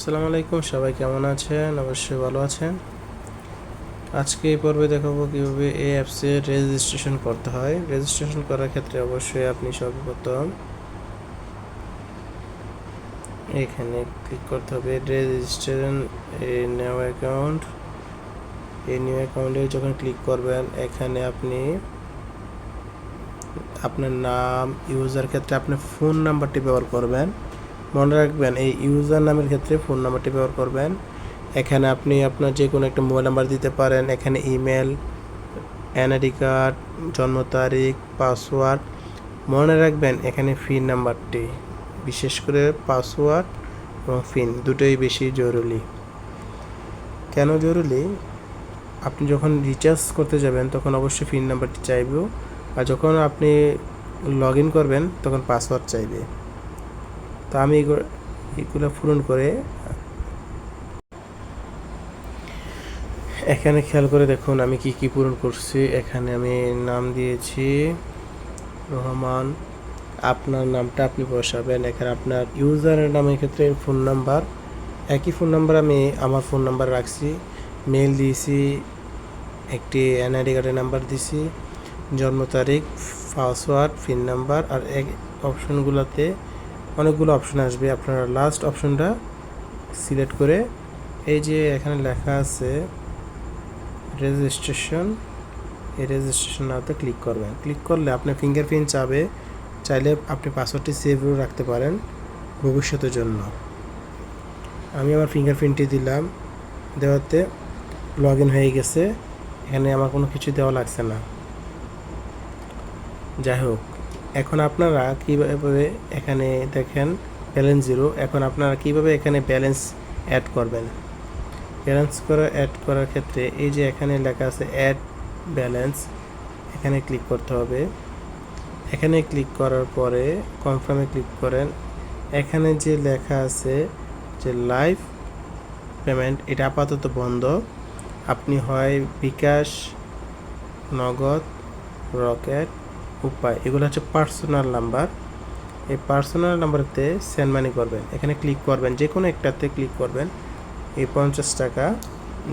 আসসালামু আলাইকুম, সবাই কেমন আছেন? অবশ্যই ভালো আছেন। আজকে এই পর্বে দেখাবো কীভাবে এই অ্যাপসে রেজিস্ট্রেশন করতে হয়। রেজিস্ট্রেশন করার ক্ষেত্রে অবশ্যই আপনি সর্বপ্রথম এখানে ক্লিক করতে হবে রেজিস্ট্রেশন নিউ অ্যাকাউন্ট এই নিউ অ্যাকাউন্টে যখন ক্লিক করবেন, এখানে আপনি আপনার নাম ইউজার ক্ষেত্রে আপনি ফোন নাম্বারটি ব্যবহার করবেন। মনে রাখবেন, এই ইউজার নামের ক্ষেত্রে ফোন নাম্বারটি ব্যবহার করবেন। এখানে আপনি আপনার যে কোনো একটা মোবাইল নাম্বার দিতে পারেন। এখানে ইমেল, এনআইডি কার্ড, জন্ম তারিখ, পাসওয়ার্ড। মনে রাখবেন, এখানে ফিন নাম্বারটি। বিশেষ করে পাসওয়ার্ড এবং ফিন দুটোই বেশি জরুরি। কেন জরুরি? আপনি যখন রিচার্জ করতে যাবেন, তখন অবশ্যই ফিন নাম্বারটি চাইবে। আর যখন আপনি লগ ইন করবেন, তখন পাসওয়ার্ড চাইবে। তো আমি এগুলো পূরণ করে এখানে খেয়াল করে দেখুন আমি কি কি পূরণ করছি। এখানে আমি নাম দিয়েছি রহমান, আপনার নামটা আপনি বসাবেন। এখানে আপনার ইউজারের নামের ক্ষেত্রে ফোন নাম্বার একই ফোন নাম্বার আমি আমার ফোন নাম্বার রাখছি। মেল দিয়েছি, একটি এনআইডি কার্ডের নাম্বার দিছি জন্ম তারিখ পাসওয়ার্ড পিন নাম্বার আর এক অপশনগুলোতে অনেকগুলো অপশন আসবে। আপনারা লাস্ট অপশনটা সিলেক্ট করে এই যে এখানে লেখা আছে রেজিস্ট্রেশন এই রেজিস্ট্রেশন ক্লিক করবেন। ক্লিক করলে আপনার ফিঙ্গারপ্রিন্ট চাবে, চাইলে আপনি পাসওয়ার্ডটি সেভও রাখতে পারেন ভবিষ্যতের জন্য। আমি আমার ফিঙ্গারপ্রিন্টটি দিলাম, দেওয়াতে লগ ইন হয়ে গেছে। এখানে আমার কোনো কিছু দেওয়া লাগছে না। যাই হোক। এখন আপনারা কীভাবে এখানে দেখেন ব্যালেন্স জিরো এখন আপনারা কীভাবে এখানে ব্যালেন্স অ্যাড করবেন? ব্যালেন্স করা অ্যাড করার ক্ষেত্রে এই যে এখানে লেখা আছে অ্যাড ব্যালেন্স এখানে ক্লিক করতে হবে। এখানে ক্লিক করার পরে কনফার্মে ক্লিক করেন। এখানে যে লেখা আছে যে লাইভ পেমেন্ট এটা আপাতত বন্ধ। আপনি হয় বিকাশ, নগদ রকেট উপায় এগুলো হচ্ছে পার্সোনাল নাম্বার এই পার্সোনাল নাম্বারতে সেন্ড মানি করবেন। এখানে ক্লিক করবেন যে কোনো একটাতে ক্লিক করবেন। এই পঞ্চাশ টাকা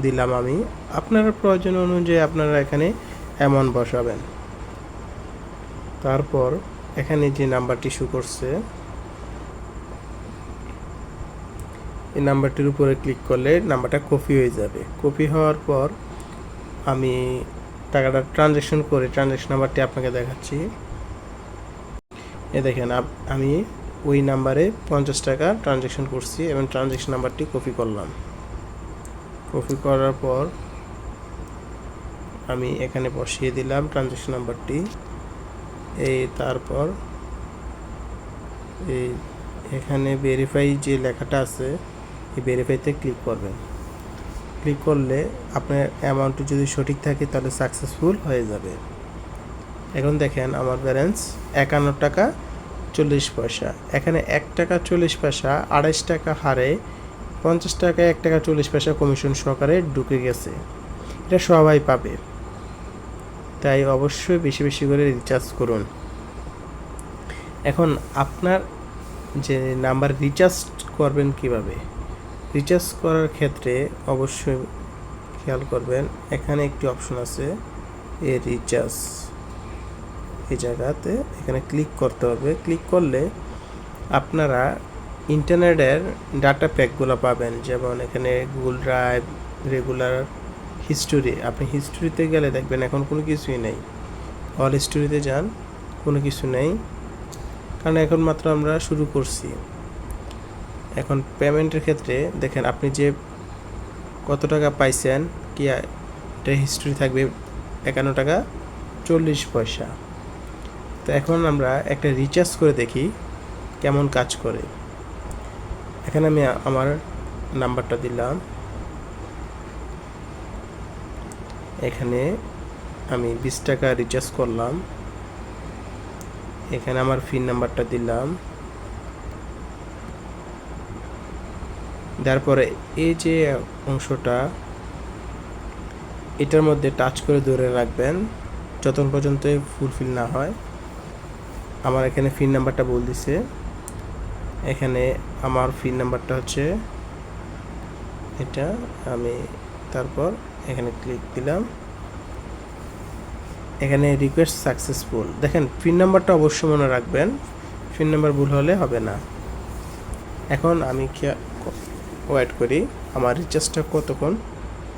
দিলাম আমি। আপনার প্রয়োজন অনুযায়ী আপনারা এখানে অ্যামাউন্ট বসাবেন। তারপর এখানে যে নাম্বারটি শু করছে, এই নাম্বারটির উপরে ক্লিক করলে নাম্বারটা কপি হয়ে যাবে। কপি হওয়ার পর আমি টাকাটা ট্রানজ্যাকশন করে ট্রানজ্যাকশন নাম্বারটি আপনাকে দেখাচ্ছি। এ দেখেন আমি ওই নাম্বারে পঞ্চাশ টাকা ট্রানজ্যাকশন করছি এবং ট্রানজ্যাকশন নাম্বারটি কপি করলাম। কপি করার পর আমি এখানে বসিয়ে দিলাম ট্রানজ্যাকশন নাম্বারটি এই তারপর এই এখানে ভেরিফাই যে লেখাটা আছে, এই ভেরিফাইতে ক্লিক করবেন। ক্লিক করলে আপনার অ্যামাউন্টটি যদি সঠিক থাকে, তাহলে সাকসেসফুল হয়ে যাবে। এখন দেখেন আমার ব্যালেন্স একান্ন টাকা চল্লিশ পয়সা। এখানে এক টাকা চল্লিশ পয়সা, আড়াইশ টাকা হারে, পঞ্চাশ টাকায় এক টাকা চল্লিশ পয়সা কমিশন সহকারে ঢুকে গেছে। এটা সবাই পাবে। তাই অবশ্যই বেশি বেশি করে রিচার্জ করুন। এখন আপনার যে নাম্বার রিচার্জ করবেন কীভাবে? রিচার্জ করার ক্ষেত্রে অবশ্যই খেয়াল করবেন, এখানে একটি অপশন আছে এ রিচার্জ এই জায়গাতে এখানে ক্লিক করতে হবে। ক্লিক করলে আপনারা ইন্টারনেটের ডাটা প্যাকগুলো পাবেন। যেমন এখানে গুগল ড্রাইভ রেগুলার হিস্টোরি আপনি হিস্টোরিতে গেলে দেখবেন এখন কোনো কিছুই নেই। অল হিস্টোরিতে যান, কোনো কিছু নেই। কারণ এখন মাত্র আমরা শুরু করছি। এখন পেমেন্টের ক্ষেত্রে দেখেন আপনি যে কত টাকা পাইছেন, কি এটা হিস্ট্রি থাকবে একান্ন টাকা চল্লিশ পয়সা। তো এখন আমরা একটা রিচার্জ করে দেখি কেমন কাজ করে। এখানে আমি আমার নাম্বারটা দিলাম। এখানে আমি বিশ টাকা রিচার্জ করলাম। এখানে আমার ফিন নাম্বারটা দিলাম। তারপরে এই যে অংশটা, এটার মধ্যে টাচ করে ধরে রাখবেন যতক্ষণ পর্যন্ত ফুলফিল না হয়। আমার এখানে ফিন নাম্বারটা বল দিছে। এখানে আমার ফিন নাম্বারটা হচ্ছে এটা। আমি তারপর এখানে ক্লিক দিলাম। এখানে রিকোয়েস্ট সাকসেসফুল দেখেন পিন নাম্বারটা অবশ্যই মনে রাখবেন। পিন নাম্বার ভুল হলে হবে না। এখন আমি ওয়েট করি। আমার রিচার্জটা কতক্ষণ?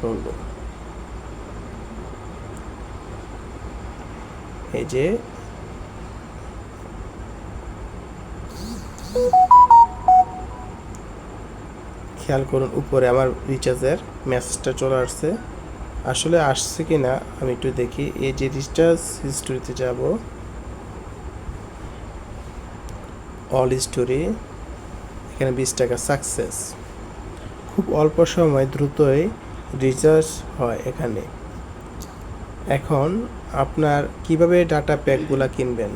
হলো এই যে। খেয়াল করুন, উপরে আমার রিচার্জের মেসেজটা চলে আসছে। আসলে আসছে কি না আমি একটু দেখি। এই যে রিচার্জ হিস্টোরিতে যাব। অল স্টোরি এখানে বিশ টাকা সাকসেস খুব অল্প সময় দ্রুতই রিচার্জ হয় এখানে। এখন আপনার কীভাবে ডাটা প্যাকগুলো কিনবেন?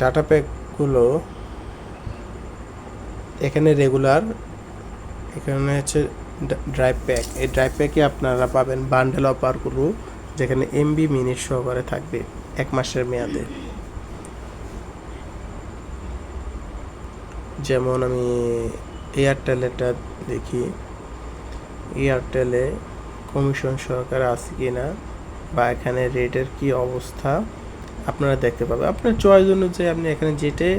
ডাটা প্যাকগুলো এখানে রেগুলার এখানে হচ্ছে ড্রাইভ প্যাক এই ড্রাইভ প্যাকে আপনারা পাবেন বান্ডেল অফারগুলো যেখানে এমবি মিনিট সহকারে থাকবে, এক মাসের মেয়াদে। যেমন আমি এয়ারটেলেরটা দেখি। এয়ারটেলে কমিশন সহকারে আছে কি না বা এখানে রেটের কি অবস্থা আপনারা দেখতে পাবেন আপনার চয়েস অনুযায়ী আপনি এখানে যেটা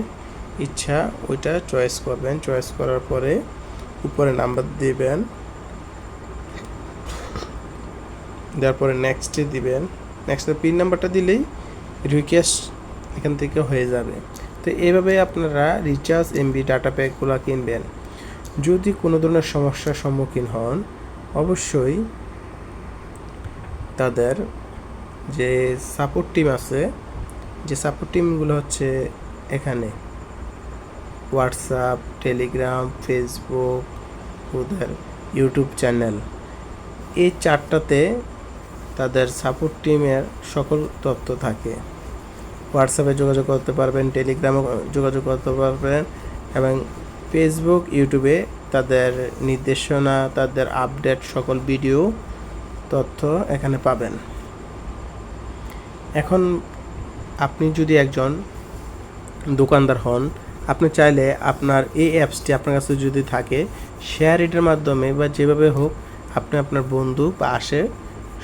ইচ্ছা ওইটা চয়েস করবেন। চয়েস করার পরে উপরে নাম্বার দিবেন। দেওয়ার পরে নেক্সটে দিবেন। নেক্সটে পিন নাম্বারটা দিলেই রিকোয়েস্ট এখান থেকে হয়ে যাবে। তো এইভাবে আপনারা রিচার্জ এমবি ডাটা প্যাকগুলো কিনবেন। যদি কোনো ধরনের সমস্যার সম্মুখীন হন, অবশ্যই তাদের যে সাপোর্ট টিম আছে, যে সাপোর্ট টিমগুলো হচ্ছে এখানে। হোয়াটসঅ্যাপ টেলিগ্রাম ফেসবুক ওদের ইউটিউব চ্যানেল এই চারটাতে তাদের সাপোর্ট টিমের সকল তথ্য থাকে। হোয়াটসঅ্যাপে যোগাযোগ করতে পারবেন টেলিগ্রামে যোগাযোগ করতে পারবেন এবং ফেসবুক, ইউটিউবে তাদের নির্দেশনা, তাদের আপডেট সকল ভিডিও তথ্য এখানে পাবেন। এখন আপনি যদি একজন দোকানদার হন, আপনি চাইলে আপনার এই অ্যাপসটি আপনার কাছে যদি থাকে শেয়ার ইটের মাধ্যমে বা যেভাবে হোক আপনি আপনার বন্ধু বা আসে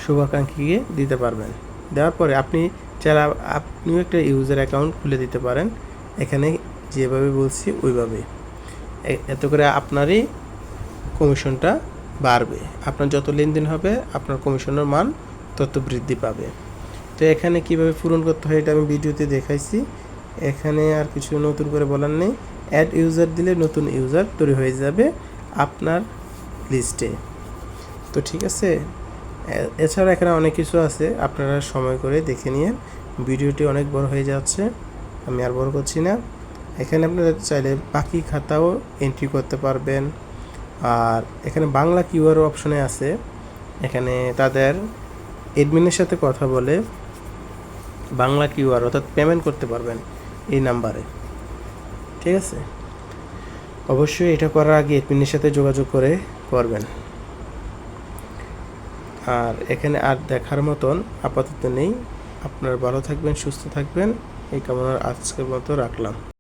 শুভাকাঙ্ক্ষীকে দিতে পারবেন। দেওয়ার পরে আপনি চাইলে আপনিও একটা ইউজার অ্যাকাউন্ট খুলে দিতে পারেন, এখানে যেভাবে বলছি ওইভাবে। এত করে আপনারই কমিশনটা বাড়বে। আপনার যত লেনদেন হবে, আপনার কমিশনের মান তত বৃদ্ধি পাবে। তো এখানে কীভাবে পূরণ করতে হয় এটা আমি ভিডিওতে দেখাইছি। এখানে আর কিছু নতুন করে বলার নেই। অ্যাড ইউজার দিলে নতুন ইউজার তৈরি হয়ে যাবে আপনার লিস্টে তো ঠিক আছে? এছাড়া এখানে অনেক কিছু আছে, আপনারা সময় করে দেখে নিয়ে ভিডিওটি অনেক বড় হয়ে যাচ্ছে, আমি আর বড় করছি না। এখানে আপনারা চাইলে বাকি খাতাও এন্ট্রি করতে পারবেন। আর এখানে বাংলা কিউআর অপশনে আছে, এখানে তাদের এডমিনের সাথে কথা বলে বাংলা কিউআর, অর্থাৎ পেমেন্ট করতে পারবেন এই নাম্বারে। ঠিক আছে? অবশ্যই এটা করার আগে এডমিনের সাথে যোগাযোগ করে করবেন। আর এখানে আর দেখার মতন আপাতত নেই। আপনারা ভালো থাকবেন, সুস্থ থাকবেন। এই কামনার আজকের মতো রাখলাম।